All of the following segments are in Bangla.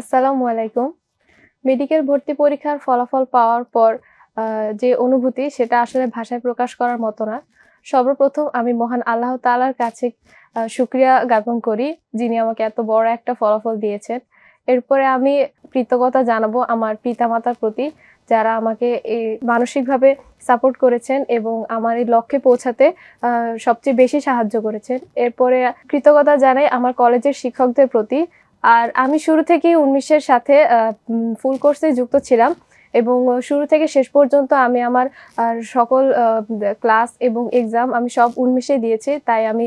আসসালামু আলাইকুম। মেডিকেল ভর্তি পরীক্ষার ফলাফল পাওয়ার পর যে অনুভূতি সেটা আসলে ভাষায় প্রকাশ করার মতো না। সর্বপ্রথম আমি মহান আল্লাহ তালার কাছে আহ, শুক্রিয়া জ্ঞাপন করি যিনি আমাকে এত বড় একটা ফলাফল দিয়েছেন। এরপরে আমি কৃতজ্ঞতা জানাব আমার পিতামাতার প্রতি যারা আমাকে এই মানসিকভাবে সাপোর্ট করেছেন এবং আমার এই লক্ষ্যে পৌঁছাতে সবচেয়ে বেশি সাহায্য করেছেন। এরপরে কৃতজ্ঞতা জানাই আমার কলেজের শিক্ষকদের প্রতি আর আমি শুরু থেকেই উন্মেষের সাথে ফুল কোর্সে যুক্ত ছিলাম এবং শুরু থেকে শেষ পর্যন্ত আমি আমার সকল ক্লাস এবং এক্সাম আমি সব উন্মেষে দিয়েছি। তাই আমি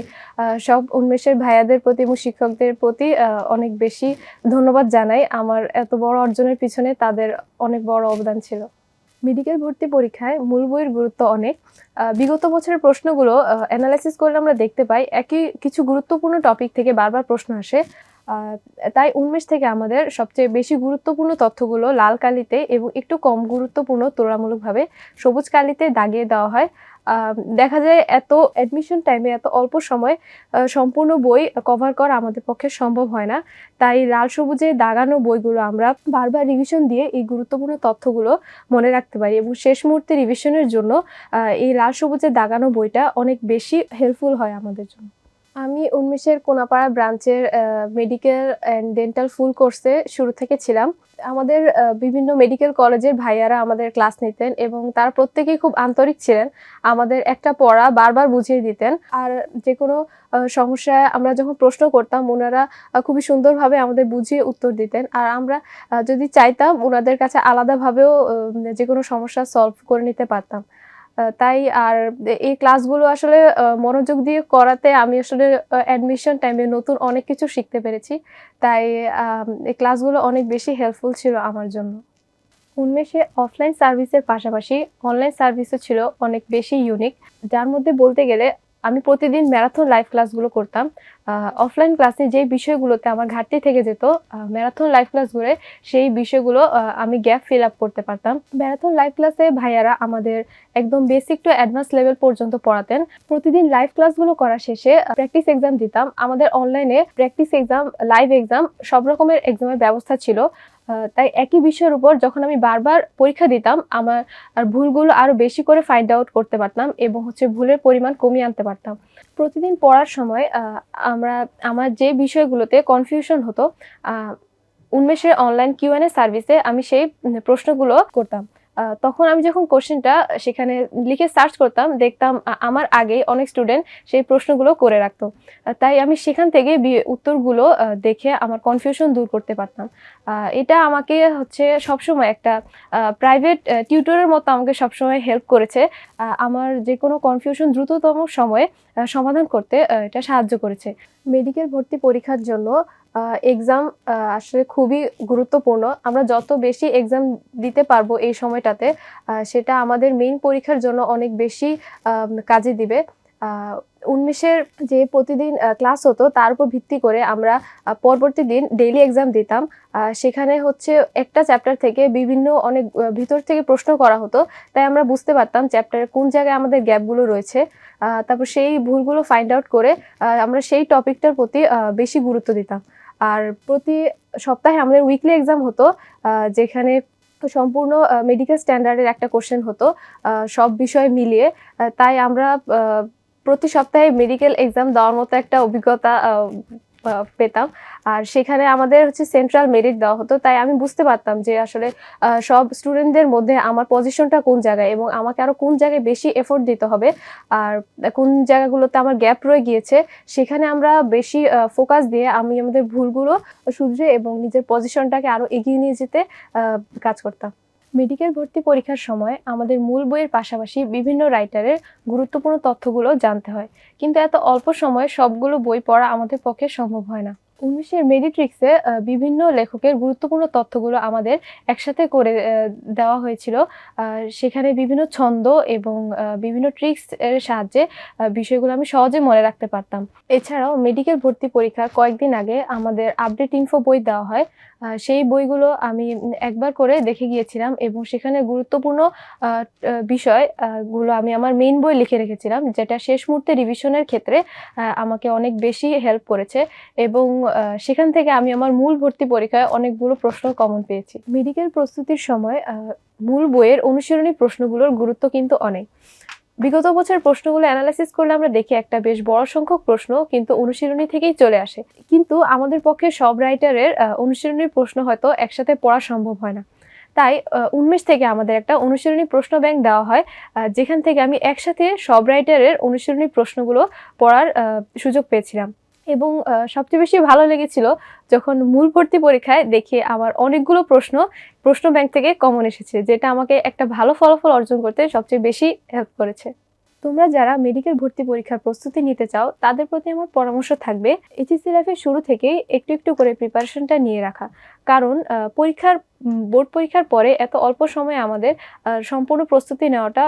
সব উন্মেষের ভাইয়াদের প্রতি এবং শিক্ষকদের প্রতি অনেক বেশি ধন্যবাদ জানাই। আমার এত বড় অর্জনের পিছনে তাদের অনেক বড় অবদান ছিল। মেডিকেল ভর্তি পরীক্ষায় মূল বইয়ের গুরুত্ব অনেক। বিগত বছরের প্রশ্নগুলো অ্যানালাইসিস করলে আমরা দেখতে পাই, একই কিছু গুরুত্বপূর্ণ টপিক থেকে বারবার প্রশ্ন আসে। তাই উন্মেষ থেকে আমাদের সবচেয়ে বেশি গুরুত্বপূর্ণ তথ্যগুলো লাল কালিতে এবং একটু কম গুরুত্বপূর্ণ তুলনামূলকভাবে সবুজ কালিতে দাগিয়ে দেওয়া হয়। দেখা যায় এত অ্যাডমিশন টাইমে এত অল্প সময় সম্পূর্ণ বই কভার করা আমাদের পক্ষে সম্ভব হয় না। তাই লাল সবুজে দাগানো বইগুলো আমরা বারবার রিভিশন দিয়ে এই গুরুত্বপূর্ণ তথ্যগুলো মনে রাখতে পারি এবং শেষ মুহূর্তে রিভিশনের জন্য এই লাল সবুজে দাগানো বইটা অনেক বেশি হেল্পফুল হয় আমাদের জন্য। আমি উন্মেষের কোনাপাড়া ব্রাঞ্চের মেডিকেল অ্যান্ড ডেন্টাল ফুল কোর্সে শুরু থেকে ছিলাম। আমাদের বিভিন্ন মেডিকেল কলেজের ভাইয়ারা আমাদের ক্লাস নিতেন এবং তারা প্রত্যেকেই খুব আন্তরিক ছিলেন। আমাদের একটা পড়া বারবার বুঝিয়ে দিতেন। আর যে কোনো সমস্যায় আমরা যখন প্রশ্ন করতাম ওনারা খুবই সুন্দরভাবে আমাদের বুঝিয়ে উত্তর দিতেন। আর আমরা যদি চাইতাম ওনাদের কাছে আলাদাভাবেও যে কোনো সমস্যা সলভ করে নিতে পারতাম। তাই আর এই ক্লাসগুলো আসলে মনোযোগ দিয়ে করাতে আমি আসলে অ্যাডমিশন টাইমে নতুন অনেক কিছু শিখতে পেরেছি। তাই এই ক্লাসগুলো অনেক বেশি হেল্পফুল ছিল আমার জন্য। উন্মেষে অফলাইন সার্ভিসের পাশাপাশি অনলাইন সার্ভিসও ছিল অনেক বেশি ইউনিক যার মধ্যে বলতে গেলে আমি প্রতিদিন ম্যারাথন লাইভ ক্লাসগুলো করতাম। অফলাইন ক্লাসে যে বিষয়গুলোতে আমার ঘাটতি থেকে যেত ম্যারাথন লাইভ ক্লাসগুলো সেই বিষয়গুলো আমি গ্যাপ ফিল আপ করতে পারতাম। ম্যারাথন লাইভ ক্লাসে ভাইয়ারা আমাদের একদম বেসিক টু অ্যাডভান্স লেভেল পর্যন্ত পড়াতেন। প্রতিদিন লাইভ ক্লাসগুলো করা শেষে প্র্যাকটিস এক্সাম দিতাম। আমাদের অনলাইনে প্র্যাকটিস এক্সাম লাইভ এক্সাম সব রকমের এক্সামের ব্যবস্থা ছিল। তাই একই বিষয়ের উপর যখন আমি বারবার পরীক্ষা দিতাম, আমার আর ভুলগুলো আরও বেশি করে ফাইন্ড আউট করতে পারতাম এবং হচ্ছে ভুলের পরিমাণ কমিয়ে আনতে পারতাম। প্রতিদিন পড়ার সময় আমরা, আমার যে বিষয়গুলোতে কনফিউশন হতো উন্মেষের অনলাইন কিউএনএ সার্ভিসে আমি সেই প্রশ্নগুলো করতাম। তখন আমি যখন কোশ্চেনটা সেখানে লিখে সার্চ করতাম, দেখতাম আমার আগে অনেক স্টুডেন্ট সেই প্রশ্নগুলো করে রাখতো। তাই আমি সেখান থেকে উত্তরগুলো দেখে আমার কনফিউশন দূর করতে পারতাম। এটা আমাকে হচ্ছে সবসময় একটা প্রাইভেট টিউটরের মতো আমাকে সবসময় হেল্প করেছে। আমার যে কোনো কনফিউশন দ্রুততম সময়ে সমাধান করতে এটা সাহায্য করেছে। মেডিকেল ভর্তি পরীক্ষার জন্য এক্সাম আসলে খুবই গুরুত্বপূর্ণ। আমরা যত বেশি এক্সাম দিতে পারব এই সময়টাতে সেটা আমাদের মেইন পরীক্ষার জন্য অনেক বেশি কাজে দিবে। উনিশের যে প্রতিদিন ক্লাস হতো, তার উপর ভিত্তি করে আমরা পরবর্তী দিন ডেইলি এক্সাম দিতাম। সেখানে হচ্ছে একটা চ্যাপ্টার থেকে বিভিন্ন অনেক ভিতর থেকে প্রশ্ন করা হতো। তাই আমরা বুঝতে পারতাম চ্যাপ্টারে কোন জায়গায় আমাদের গ্যাপগুলো রয়েছে। তারপর সেই ভুলগুলো ফাইন্ড আউট করে আমরা সেই টপিকটার প্রতি বেশি গুরুত্ব দিতাম। আর প্রতি সপ্তাহে আমাদের উইকলি এক্সাম হতো যেখানে সম্পূর্ণ মেডিকেল স্ট্যান্ডার্ডের একটা কোশ্চেন হতো সব বিষয় মিলিয়ে। তাই আমরা প্রতি সপ্তাহে মেডিকেল এক্সাম দেওয়ার মতো একটা অভিজ্ঞতা পেতাম। আর সেখানে আমাদের হচ্ছে সেন্ট্রাল মেরিট দেওয়া হতো। তাই আমি বুঝতে পারতাম যে আসলে সব স্টুডেন্টদের মধ্যে আমার পজিশনটা কোন জায়গায় এবং আমাকে আরও কোন জায়গায় বেশি এফোর্ট দিতে হবে। আর কোন জায়গাগুলোতে আমার গ্যাপ রয়ে গিয়েছে, সেখানে আমরা বেশি ফোকাস দিয়ে আমি আমাদের ভুলগুলো শুধরে এবং নিজের পজিশনটাকে আরও এগিয়ে নিয়ে যেতে কাজ করতাম। মেডিকেল ভর্তি পরীক্ষার সময় আমাদের মূল বইয়ের পাশাপাশি বিভিন্ন রাইটারের গুরুত্বপূর্ণ তথ্যগুলো জানতে হয়। কিন্তু এত অল্প সময়ে সবগুলো বই পড়া আমাদের পক্ষে সম্ভব হয় না। উনিশের মেডিট্রিক্সে বিভিন্ন লেখকের গুরুত্বপূর্ণ তথ্যগুলো আমাদের একসাথে করে দেওয়া হয়েছিল। সেখানে বিভিন্ন ছন্দ এবং বিভিন্ন ট্রিক্স এর সাহায্যে বিষয়গুলো আমি সহজে মনে রাখতে পারতাম। এছাড়াও মেডিকেল ভর্তি পরীক্ষার কয়েকদিন আগে আমাদের আপডেট ইনফো বই দেওয়া হয়। সেই বইগুলো আমি একবার করে দেখে গিয়েছিলাম এবং সেখানে গুরুত্বপূর্ণ আহ, আহ, বিষয় আহ, গুলো আমি আমার মেইন বই লিখে রেখেছিলাম যেটা শেষ মুহূর্তে রিভিশনের ক্ষেত্রে আমাকে অনেক বেশি হেল্প করেছে। এবং সেখান থেকে আমি আমার মূল ভর্তি পরীক্ষায় অনেকগুলো প্রশ্ন কমন পেয়েছি। মেডিকেল প্রস্তুতির সময় মূল বইয়ের অনুশীলনী প্রশ্নগুলোর গুরুত্ব কিন্তু অনেক। বিগত বছর প্রশ্নগুলো অ্যানালাইসিস করলে আমরা দেখি একটা বেশ বড় সংখ্যক প্রশ্ন কিন্তু অনুশীলনী থেকেই চলে আসে। কিন্তু আমাদের পক্ষে সব রাইটারের অনুশীলনীর প্রশ্ন হয়তো একসাথে পড়া সম্ভব হয় না। তাই উন্মেষ থেকে আমাদের একটা অনুশীলনী প্রশ্ন ব্যাংক দেওয়া হয় যেখান থেকে আমি একসাথে সব রাইটারের অনুশীলনী প্রশ্নগুলো পড়ার সুযোগ পেয়েছিলাম। এবং সবচেয়ে বেশি ভালো লেগেছিল যখন মূল ভর্তি পরীক্ষায় দেখে আমার অনেকগুলো প্রশ্ন প্রশ্ন ব্যাংক থেকে কমন এসেছে, যেটা আমাকে একটা ভালো ফলাফল অর্জন করতে সবচেয়ে বেশি হেল্প করেছে। তোমরা যারা মেডিকেল ভর্তি পরীক্ষার প্রস্তুতি নিতে চাও, তাদের প্রতি আমার পরামর্শ থাকবে এইচএসসি লাইফের শুরু থেকেই একটু একটু করে প্রিপারেশনটা নিয়ে রাখা। কারণ পরীক্ষার বোর্ড পরীক্ষার পরে এত অল্প সময়ে আমাদের সম্পূর্ণ প্রস্তুতি নেওয়াটা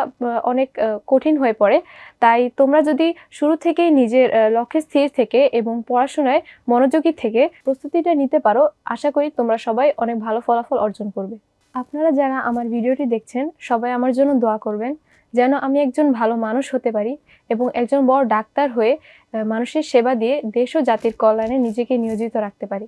অনেক কঠিন হয়ে পড়ে। তাই তোমরা যদি শুরু থেকেই নিজের লক্ষ্যে স্থির থেকে এবং পড়াশোনায় মনোযোগী থেকে প্রস্তুতিটা নিতে পারো, আশা করি তোমরা সবাই অনেক ভালো ফলাফল অর্জন করবে। আপনারা যারা আমার ভিডিওটি দেখছেন, সবাই আমার জন্য দোয়া করবেন। যেন আমি একজন ভালো মানুষ হতে পারি এবং একজন বড় ডাক্তার হয়ে মানুষের সেবা দিয়ে দেশ ও জাতির কল্যাণে নিজেকে নিয়োজিত রাখতে পারি।